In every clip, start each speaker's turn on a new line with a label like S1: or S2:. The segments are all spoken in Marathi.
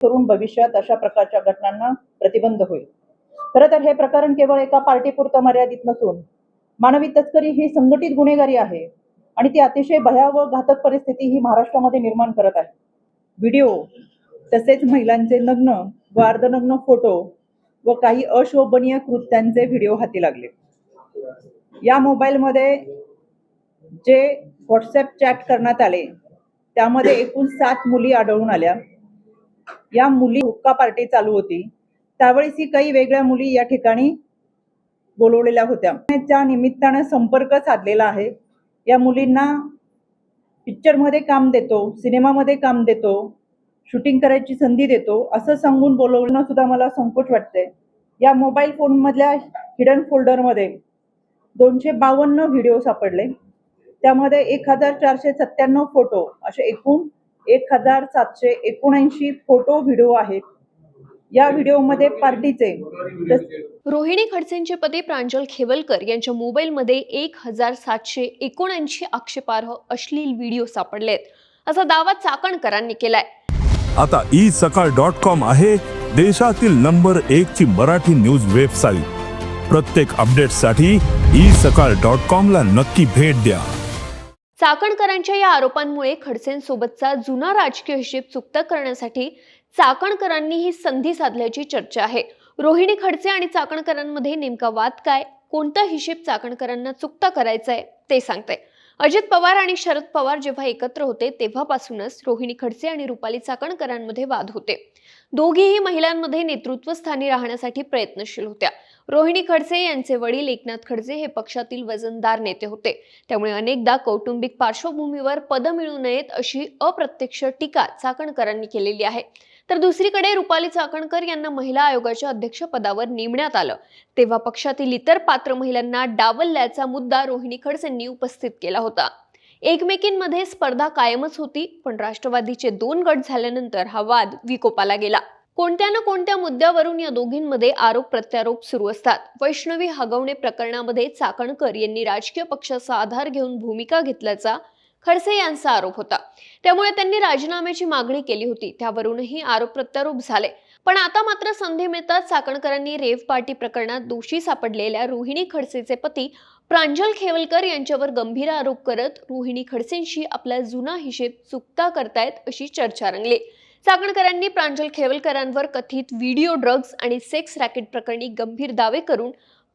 S1: करून भविष्यात अशा प्रकारच्या घटनांना प्रतिबंध होईल. खरं तर हे प्रकरण केवळ एका पार्टीपुरतं मर्यादित नसून मानवी तस्करी ही संघटित गुन्हेगारी आहे आणि ती अतिशय भयावह घातक परिस्थिती ही महाराष्ट्रामध्ये निर्माण करत आहे. व्हिडिओ तसेच महिलांचे नग्न व अर्धनग्न फोटो व काही अशोभनीय कृत्यांचे व्हिडिओ हाती लागले. या मोबाईलमध्ये जे व्हॉट्सॲप चॅट करण्यात आले त्यामध्ये एकूण सात मुली आढळून आल्या. या मुली हुक्का पार्टी चालू होती. त्यावेळेस ही काही वेगळ्या मुली या ठिकाणी बोलवलेल्या होत्या. त्या निमित्तानं संपर्क साधलेला आहे. या मुलींना पिक्चरमध्ये काम देतो सिनेमामध्ये काम देतो शूटिंग करायची संधी देतो असं सांगून बोलवणं सुद्धा मला संकोच वाटतंय. या मोबाईल फोनमधल्या हिडन फोल्डरमध्ये दोनशे बावन्न व्हिडिओ सापडले. त्यामध्ये एक हजार चारशे सत्त्याण्णव फोटो असे एकूण एक हजार सातशे एकोणऐंशी फोटो व्हिडिओ आहेत. या व्हिडिओमध्ये पार्टीचे
S2: रोहिणी खडसेंचे पती प्रांजल खेवलकर यांच्या मोबाईलमध्ये एक हजार सातशे एकोणऐंशी आक्षेपार्ह अश्लील व्हिडिओ सापडलेत. असा दावा चाकणकरांनी केलाय.
S3: आता ई सकाळ डॉट कॉम आहे देशातील नंबर एक ची मराठी न्यूज वेबसाईट. प्रत्येक अपडेटसाठी ई सकाळ डॉट कॉम ला नक्की भेट द्या.
S2: चाकणकरांच्या या आरोपांमुळे खडसेंसोबतचा जुना राजकीय हिशेब चुकता करण्यासाठी चाकणकरांनी ही संधी साधल्याची चर्चा आहे. रोहिणी खडसे आणि चाकणकरांमध्ये नेमका वाद काय? कोणता हिशेब चाकणकरांना चुकता करायचा आहे? ते सांगते अजित पवार आणि शरद पवार जेव्हा एकत्र होते तेव्हापासूनच रोहिणी खडसे आणि रुपाली चाकणकरांमध्ये वाद होते. दोघीही महिलांमध्ये नेतृत्वस्थानी राहण्यासाठी प्रयत्नशील होत्या. रोहिणी खडसे यांचे वडील एकनाथ खडसे हे पक्षातील वजनदार नेते होते. त्यामुळे अनेकदा कौटुंबिक पार्श्वभूमीवर पद मिळू नयेत अशी अप्रत्यक्ष टीका चाकणकरांनी केलेली आहे. तर दुसरीकडे रुपाली चाकणकर यांना महिला आयोगाच्या अध्यक्षपदावर नेमण्यात आलं. तेव्हा पक्षातील इतर पात्र महिलांना डावलल्याचा मुद्दा रोहिणी खडसेंनी उपस्थित केला होता. एकमेकींमध्ये स्पर्धा कायमच होती पण राष्ट्रवादीचे दोन गट झाल्यानंतर हा वाद विकोपाला गेला. कोणत्या ना कोणत्या मुद्द्यावरून या दोघींमध्ये आरोप प्रत्यारोप सुरू असतात? वैष्णवी हगवणे प्रकरणामध्ये चाकणकर यांनी राजकीय पक्षाचा आधार घेऊन भूमिका घेतल्याचा खडसे यांचा आरोप होता. त्यामुळे त्यांनी राजीनाम्याची मागणी केली होती. त्यावरूनही आरोप प्रत्यारोप झाले. पण आता मात्र संधी मिळताच चाकणकरांनी रेव पार्टी प्रकरणात दोषी सापडलेल्या रोहिणी खडसेचे पती प्रांजल खेवलकर यांच्यावर गंभीर आरोप करत रोहिणी खडसेंशी आपला जुना हिशेब चुकता करतायत अशी चर्चा रंगली. चाकणकरांनी प्रांजल खेवलकरांवर कथित व्हिडिओ ड्रग्ज आणि सेक्स रॅकेट प्रकरणी गंभीर दावे करून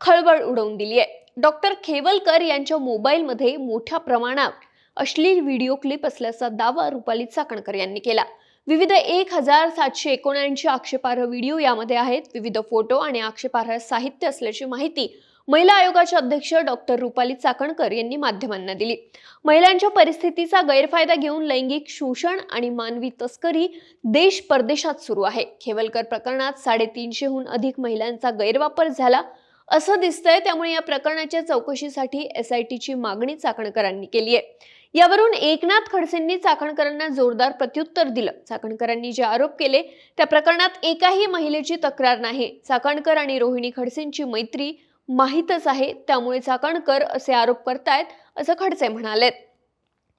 S2: खळबळ उडवून दिली आहे. डॉक्टर खेवलकर यांच्या मोबाईलमध्ये मोठ्या प्रमाणात अश्लील व्हिडिओ क्लिप असल्याचा दावा रुपाली चाकणकर यांनी केला. विविध एक हजार सातशे एकोणऐंशी आक्षेपार्ह व्हिडिओ यामध्ये आहेत. विविध फोटो आणि आक्षेपार्ह साहित्य असल्याची माहिती महिला आयोगाच्या अध्यक्ष डॉक्टर रुपाली चाकणकर यांनी माध्यमांना दिली. महिलांच्या परिस्थितीचा गैरफायदा घेऊन लैंगिक शोषण आणि मानवी तस्करी देश परदेशात सुरू आहे. खेवलकर प्रकरणात साडेतीनशेहून अधिक महिलांचा गैरवापर झाला असं दिसतंय. त्यामुळे या प्रकरणाच्या चौकशीसाठी एस आय टीची मागणी चाकणकरांनी केली आहे. यावरून एकनाथ खडसेंनी चाकणकरांना जोरदार प्रत्युत्तर दिलं. चाकणकरांनी जे आरोप केले त्या प्रकरणात एकाही महिलेची तक्रार नाही. चाकणकर आणि रोहिणी खडसेंची मैत्री माहीतच आहे त्यामुळे चाकणकर असे आरोप करतायत असं खडसे म्हणालेत.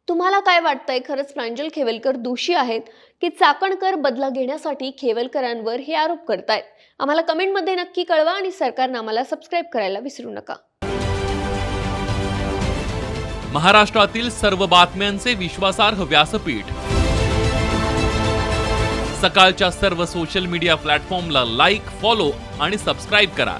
S2: तुम्हाला काय वाटतंय खरंच प्रांजल खेवलकर दोषी आहेत की चाकणकर बदला घेण्यासाठी खेवलकरांवर हे आरोप करतायत? आम्हाला कमेंटमध्ये नक्की कळवा आणि सरकारनं आम्हाला सबस्क्राईब करायला विसरू नका.
S4: महाराष्ट्रातील सर्व बातम्यांचे विश्वासार्ह व्यासपीठ. सकाळच्या सर्व सोशल मीडिया प्लॅटफॉर्मला लाईक फॉलो आणि सबस्क्राईब करा.